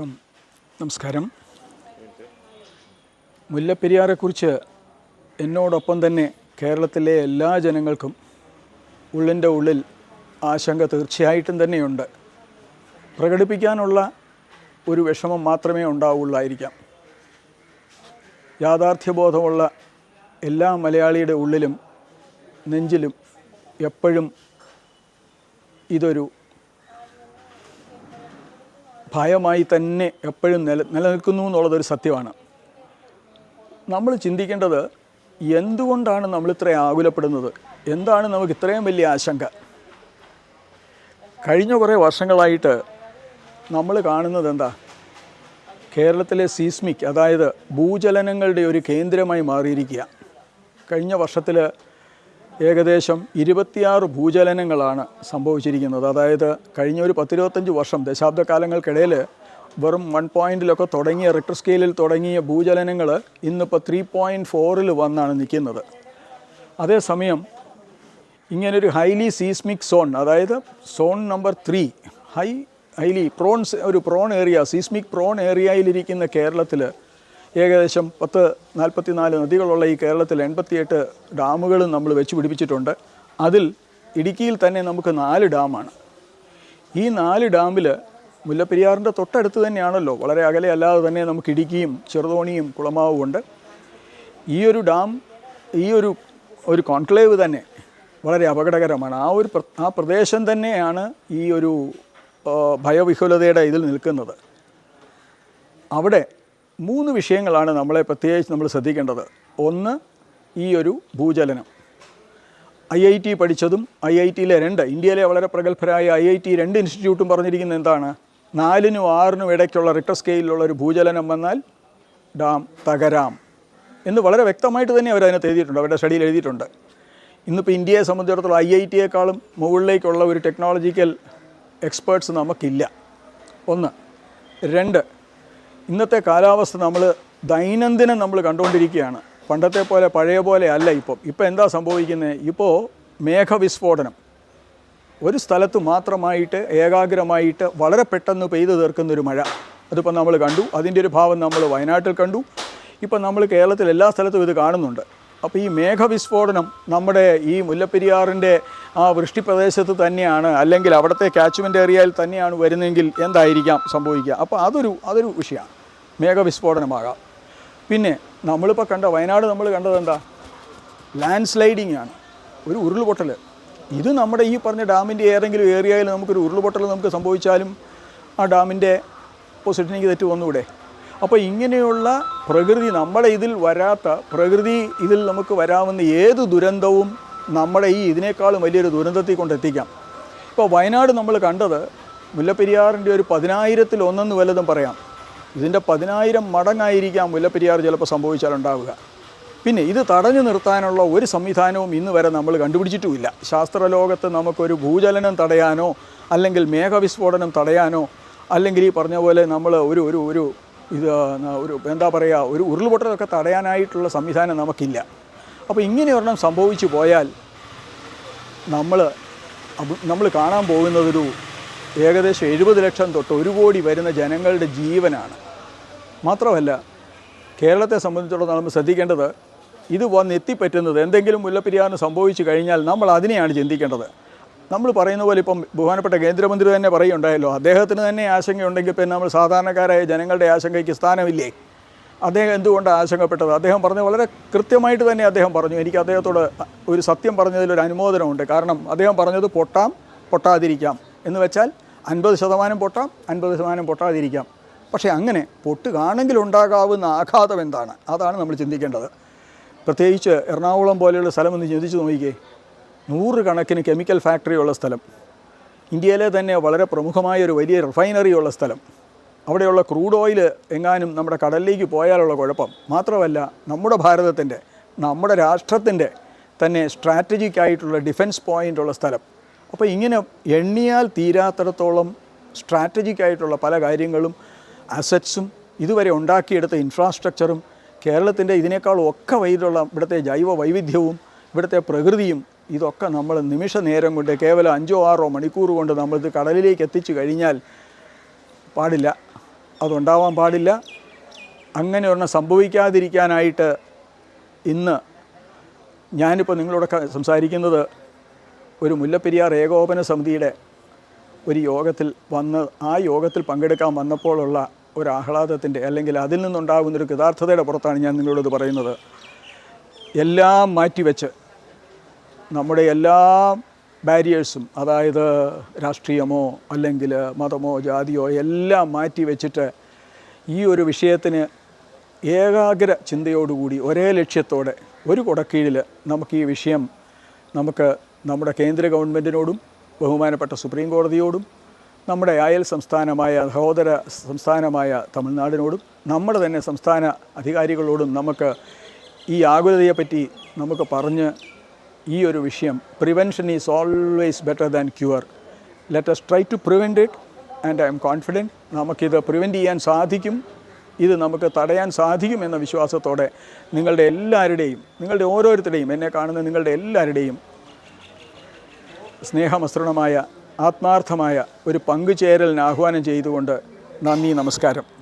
എല്ലാവർക്കും നമസ്കാരം. മുല്ലപ്പെരിയാറെക്കുറിച്ച് എന്നോടൊപ്പം തന്നെ കേരളത്തിലെ എല്ലാ ജനങ്ങൾക്കും ഉള്ളിന്റെ ഉള്ളിൽ ആശങ്ക തീർച്ചയായിട്ടും തന്നെയുണ്ട്. പ്രകടിപ്പിക്കാനുള്ള ഒരു വിഷമം മാത്രമേ ഉണ്ടാവുള്ളായിരിക്കാം. യാഥാർത്ഥ്യബോധമുള്ള എല്ലാ മലയാളിയുടെ ഉള്ളിലും നെഞ്ചിലും എപ്പോഴും ഇതൊരു ഭയമായി തന്നെ എപ്പോഴും നില നിലനിൽക്കുന്നു എന്നുള്ളതൊരു സത്യമാണ്. നമ്മൾ ചിന്തിക്കേണ്ടത് എന്തുകൊണ്ടാണ് നമ്മൾ ഇത്രയും ആകുലപ്പെടുന്നത്? എന്താണ് നമുക്ക് ഇത്രയും വലിയ ആശങ്ക? കഴിഞ്ഞ കുറേ വർഷങ്ങളായിട്ട് നമ്മൾ കാണുന്നത് എന്താ? കേരളത്തിലെ സീസ്മിക് അതായത് ഭൂചലനങ്ങളുടെ ഒരു കേന്ദ്രമായി മാറിയിരിക്കുക. കഴിഞ്ഞ വർഷത്തിൽ ഏകദേശം ഇരുപത്തിയാറ് ഭൂചലനങ്ങളാണ് സംഭവിച്ചിരിക്കുന്നത്. അതായത് കഴിഞ്ഞ ഒരു പത്തിരുപത്തഞ്ച് വർഷം ദശാബ്ദകാലങ്ങൾക്കിടയിൽ വെറും വൺ പോയിന്റിലൊക്കെ തുടങ്ങിയ റിക്ടർ സ്കെയിലിൽ തുടങ്ങിയ ഭൂചലനങ്ങൾ ഇന്നിപ്പോൾ ത്രീ പോയിന്റ് ഫോറിൽ വന്നാണ് നിൽക്കുന്നത്. അതേസമയം ഇങ്ങനൊരു ഹൈലി സീസ്മിക് സോൺ അതായത് zone number three high highly prones ഒരു പ്രോൺ ഏരിയ സീസ്മിക് പ്രോൺ ഏരിയയിലിരിക്കുന്ന കേരളത്തിൽ ഏകദേശം പത്ത് നാൽപ്പത്തി നാല് നദികളുള്ള ഈ കേരളത്തിൽ എൺപത്തിയെട്ട് ഡാമുകളും നമ്മൾ വെച്ച് പിടിപ്പിച്ചിട്ടുണ്ട്. അതിൽ ഇടുക്കിയിൽ തന്നെ നമുക്ക് നാല് ഡാമാണ്. ഈ നാല് ഡാമിൽ മുല്ലപ്പെരിയാറിന്റെ തൊട്ടടുത്ത് തന്നെയാണല്ലോ. വളരെ അകലെ അല്ലാതെ തന്നെ നമുക്ക് ഇടുക്കിയും ചെറുതോണിയും കുളമാവും ഉണ്ട്. ഈ ഒരു ഡാം ഈ ഒരു ഒരു കോൺക്ലേവ് തന്നെ വളരെ അപകടകരമാണ്. ആ ഒരു ആ പ്രദേശം തന്നെയാണ് ഈ ഒരു ഭയവിഹുലതയുടെ ഇതിൽ നിൽക്കുന്നത്. അവിടെ മൂന്ന് വിഷയങ്ങളാണ് നമ്മളെ പ്രത്യേകിച്ച് നമ്മൾ ശ്രദ്ധിക്കേണ്ടത്. ഒന്ന് ഈ ഒരു ഭൂചലനം. ഐ ഐ ടി പഠിച്ചതും ഐ ഐ ടിയിലെ രണ്ട് ഇന്ത്യയിലെ വളരെ പ്രഗത്ഭരായ ഐ ഐ ടി രണ്ട് ഇൻസ്റ്റിറ്റ്യൂട്ടും പറഞ്ഞിരിക്കുന്നത് എന്താണ്? നാലിനും ആറിനും ഇടയ്ക്കുള്ള റിക്ടർ സ്കെയിലുള്ള ഒരു ഭൂചലനം വന്നാൽ ഡാം തകരാം. എന്ന് വളരെ വ്യക്തമായിട്ട് തന്നെ അവർ അതിനകത്ത് എഴുതിയിട്ടുണ്ട് അവരുടെ സ്റ്റഡിയിൽ എഴുതിയിട്ടുണ്ട്. ഇന്നിപ്പോൾ ഇന്ത്യയെ സംബന്ധിച്ചിടത്തോളം ഐ ഐ ടിയേക്കാളും മുകളിലേക്കുള്ള ഒരു ടെക്നോളജിക്കൽ എക്സ്പേർട്സ് നമുക്കില്ല. ഒന്ന് രണ്ട് ഇന്നത്തെ കാലാവസ്ഥ നമ്മൾ ദൈനംദിനം നമ്മൾ കണ്ടുകൊണ്ടിരിക്കുകയാണ് പണ്ടത്തെ പോലെ പഴയ പോലെ അല്ല ഇപ്പം. ഇപ്പം എന്താ സംഭവിക്കുന്നത് ഇപ്പോൾ മേഘവിസ്ഫോടനം. ഒരു സ്ഥലത്ത് മാത്രമായിട്ട് ഏകാഗ്രമായിട്ട് വളരെ പെട്ടെന്ന് പെയ്തു തീർക്കുന്നൊരു മഴ. അതിപ്പോൾ നമ്മൾ കണ്ടു. അതിന്റെ ഒരു ഭാവം നമ്മൾ വയനാട്ടിൽ കണ്ടു. ഇപ്പം നമ്മൾ കേരളത്തിൽ എല്ലാ സ്ഥലത്തും ഇത് കാണുന്നുണ്ട്. അപ്പോൾ ഈ മേഘവിസ്ഫോടനം നമ്മുടെ ഈ മുല്ലപ്പെരിയാറിന്റെ ആ വൃഷ്ടിപ്രദേശത്ത് തന്നെയാണ് അല്ലെങ്കിൽ അവിടുത്തെ കാച്ച്മെന്റ് ഏരിയയിൽ തന്നെയാണ് വരുന്നതെങ്കിൽ എന്തായിരിക്കാം സംഭവിക്കുക? അപ്പോൾ അതൊരു അതൊരു വിഷയമാണ്. മേഘവിസ്ഫോടനമാകാം. പിന്നെ നമ്മളിപ്പോൾ കണ്ട വയനാട് നമ്മൾ കണ്ടത് എന്താ? ലാൻഡ് സ്ലൈഡിങ് ആണ്. ഒരു ഉരുൾപൊട്ടൽ ഇത് നമ്മുടെ ഈ പറഞ്ഞ ഡാമിന്റെ ഏതെങ്കിലും ഏരിയയിൽ നമുക്കൊരു ഉരുൾപൊട്ടൽ നമുക്ക് സംഭവിച്ചാലും ആ ഡാമിന്റെ പൊസിഷനിങ് തെറ്റ് വന്നൂടെ? അപ്പോൾ ഇങ്ങനെയുള്ള പ്രകൃതി നമ്മുടെ ഇതിൽ വരാത്ത പ്രകൃതി ഇതിൽ നമുക്ക് വരാവുന്ന ഏത് ദുരന്തവും നമ്മുടെ ഈ ഇതിനേക്കാളും വലിയൊരു ദുരന്തത്തിൽ കൊണ്ടെത്തിക്കാം ഇപ്പോൾ വയനാട് നമ്മൾ കണ്ടത് മുല്ലപ്പെരിയാറിന്റെ ഒരു പതിനായിരത്തിൽ ഒന്നെന്ന് വല്ലതും പറയാം. ഇതിന്റെ പതിനായിരം മടങ്ങായിരിക്കാം മുല്ലപ്പെരിയാർ ചിലപ്പോൾ സംഭവിച്ചാലുണ്ടാവുക. പിന്നെ ഇത് തടഞ്ഞു നിർത്താനുള്ള ഒരു സംവിധാനവും ഇന്ന് വരെ നമ്മൾ കണ്ടുപിടിച്ചിട്ടുമില്ല. ശാസ്ത്രലോകത്ത് നമുക്കൊരു ഭൂചലനം തടയാനോ അല്ലെങ്കിൽ മേഘവിസ്ഫോടനം തടയാനോ അല്ലെങ്കിൽ ഈ പറഞ്ഞ പോലെ നമ്മൾ ഒരു ഒരു ഒരു ഇത് ഒരു എന്താ പറയുക ഒരു ഉരുൾപൊട്ടലൊക്കെ തടയാനായിട്ടുള്ള സംവിധാനം നമുക്കില്ല. അപ്പോൾ ഇങ്ങനെ ഒരെണ്ണം സംഭവിച്ചു പോയാൽ നമ്മൾ നമ്മൾ കാണാൻ പോകുന്നതൊരു ഏകദേശം എഴുപത് ലക്ഷം തൊട്ട് ഒരു കോടി വരുന്ന ജനങ്ങളുടെ ജീവനാണ്. മാത്രമല്ല കേരളത്തെ സംബന്ധിച്ചിടത്തോളം നമ്മൾ ശ്രദ്ധിക്കേണ്ടത് ഇത് വന്ന് എത്തിപ്പറ്റുന്നത് എന്തെങ്കിലും മുല്ലപ്പെരിയാറിന് സംഭവിച്ചു കഴിഞ്ഞാൽ നമ്മൾ അതിനെയാണ് ചിന്തിക്കേണ്ടത്. നമ്മൾ പറയുന്ന പോലെ ഇപ്പം ബഹുമാനപ്പെട്ട കേന്ദ്രമന്ത്രി തന്നെ പറയുണ്ടായല്ലോ അദ്ദേഹത്തിന് തന്നെ ആശങ്കയുണ്ടെങ്കിൽ പിന്നെ നമ്മൾ സാധാരണക്കാരായ ജനങ്ങളുടെ ആശങ്കയ്ക്ക് സ്ഥാനമില്ലേ? അദ്ദേഹം എന്തുകൊണ്ടാണ് ആശങ്കപ്പെട്ടത്? അദ്ദേഹം പറഞ്ഞ വളരെ കൃത്യമായിട്ട് തന്നെ അദ്ദേഹം പറഞ്ഞു. എനിക്ക് അദ്ദേഹത്തോട് ഒരു സത്യം പറഞ്ഞതിലൊരു അനുമോദനമുണ്ട്. കാരണം അദ്ദേഹം പറഞ്ഞത് പൊട്ടാം പൊട്ടാതിരിക്കാം. എന്ന് വെച്ചാൽ അൻപത് ശതമാനം പൊട്ടാം അൻപത് ശതമാനം പൊട്ടാതിരിക്കാം. പക്ഷേ അങ്ങനെ പൊട്ടുകാണെങ്കിൽ ഉണ്ടാകാവുന്ന ആഘാതം എന്താണ്? അതാണ് നമ്മൾ ചിന്തിക്കേണ്ടത്. പ്രത്യേകിച്ച് എറണാകുളം പോലെയുള്ള സ്ഥലം ഒന്ന് ചിന്തിച്ച് നോക്കിക്കേ. നൂറുകണക്കിന് കെമിക്കൽ ഫാക്ടറി ഉള്ള സ്ഥലം. ഇന്ത്യയിലെ തന്നെ വളരെ പ്രമുഖമായ ഒരു വലിയ റിഫൈനറി ഉള്ള സ്ഥലം. അവിടെയുള്ള ക്രൂഡ് ഓയിൽ എങ്ങാനും നമ്മുടെ കടലിലേക്ക് പോയാലുള്ള കുഴപ്പം. മാത്രമല്ല നമ്മുടെ ഭാരതത്തിന്റെ നമ്മുടെ രാഷ്ട്രത്തിന്റെ തന്നെ സ്ട്രാറ്റജിക്കായിട്ടുള്ള ഡിഫൻസ് പോയിന്റ് ഉള്ള സ്ഥലം. അപ്പോൾ ഇങ്ങനെ എണ്ണിയാൽ തീരാത്തിടത്തോളം സ്ട്രാറ്റജിക് ആയിട്ടുള്ള പല കാര്യങ്ങളും അസറ്റ്സും ഇതുവരെ ഉണ്ടാക്കിയെടുത്ത ഇൻഫ്രാസ്ട്രക്ചറും കേരളത്തിന്റെ ഇതിനേക്കാളും ഒക്കെ വൈകിട്ടുള്ള ഇവിടുത്തെ ജൈവ വൈവിധ്യവും ഇവിടുത്തെ പ്രകൃതിയും ഇതൊക്കെ നമ്മൾ നിമിഷ നേരം കൊണ്ട് കേവലം അഞ്ചോ ആറോ മണിക്കൂർ കൊണ്ട് നമ്മളിത് കടലിലേക്ക് എത്തിച്ചു കഴിഞ്ഞാൽ പാടില്ല. അതുണ്ടാവാൻ പാടില്ല. അങ്ങനെ ഒരെണ്ണം സംഭവിക്കാതിരിക്കാനായിട്ട് ഇന്ന് ഞാനിപ്പോൾ നിങ്ങളോടൊക്കെ സംസാരിക്കുന്നത് ഒരു മുല്ലപ്പെരിയാർ ഏകോപന സമിതിയുടെ ഒരു യോഗത്തിൽ വന്ന് ആ യോഗത്തിൽ പങ്കെടുക്കാൻ വന്നപ്പോഴുള്ള ഒരു ആഹ്ലാദത്തിന്റെ അല്ലെങ്കിൽ അതിൽ നിന്നുണ്ടാകുന്നൊരു കൃതാർത്ഥതയുടെ പുറത്താണ് ഞാൻ നിങ്ങളോട് പറയുന്നത്. എല്ലാം മാറ്റിവെച്ച് നമ്മുടെ എല്ലാ ബാരിയേഴ്സും അതായത് രാഷ്ട്രീയമോ അല്ലെങ്കിൽ മതമോ ജാതിയോ എല്ലാം മാറ്റി വെച്ചിട്ട് ഈ ഒരു വിഷയത്തിന് ഏകാഗ്ര ചിന്തയോടുകൂടി ഒരേ ലക്ഷ്യത്തോടെ ഒരു കുടക്കീഴിൽ നമുക്ക് ഈ വിഷയം നമുക്ക് നമ്മുടെ കേന്ദ്ര ഗവൺമെന്റിനോടും ബഹുമാനപ്പെട്ട സുപ്രീം കോടതിയോടും നമ്മുടെ അയൽ സംസ്ഥാനമായ സഹോദര സംസ്ഥാനമായ തമിഴ്നാടിനോടും നമ്മുടെ തന്നെ സംസ്ഥാന അധികാരികളോടും നമുക്ക് ഈ ആകുലതയെപ്പറ്റി നമുക്ക് പറഞ്ഞ് ഈ ഒരു വിഷയം prevention is always better than cure let's try to prevent it and I'm confident നമുക്കിത് പ്രിവെന്റ് ചെയ്യാൻ സാധിക്കും. ഇത് നമുക്ക് തടയാൻ സാധിക്കും എന്ന വിശ്വാസത്തോടെ നിങ്ങളുടെ എല്ലാവരുടെയും നിങ്ങളുടെ ഓരോരുത്തരുടെയും എന്നെ കാണുന്ന നിങ്ങളുടെ എല്ലാവരുടെയും സ്നേഹമസൃണമായ ആത്മാർത്ഥമായ ഒരു പങ്കുചേരലിന് ആഹ്വാനം ചെയ്തുകൊണ്ട് നന്ദി നമസ്കാരം.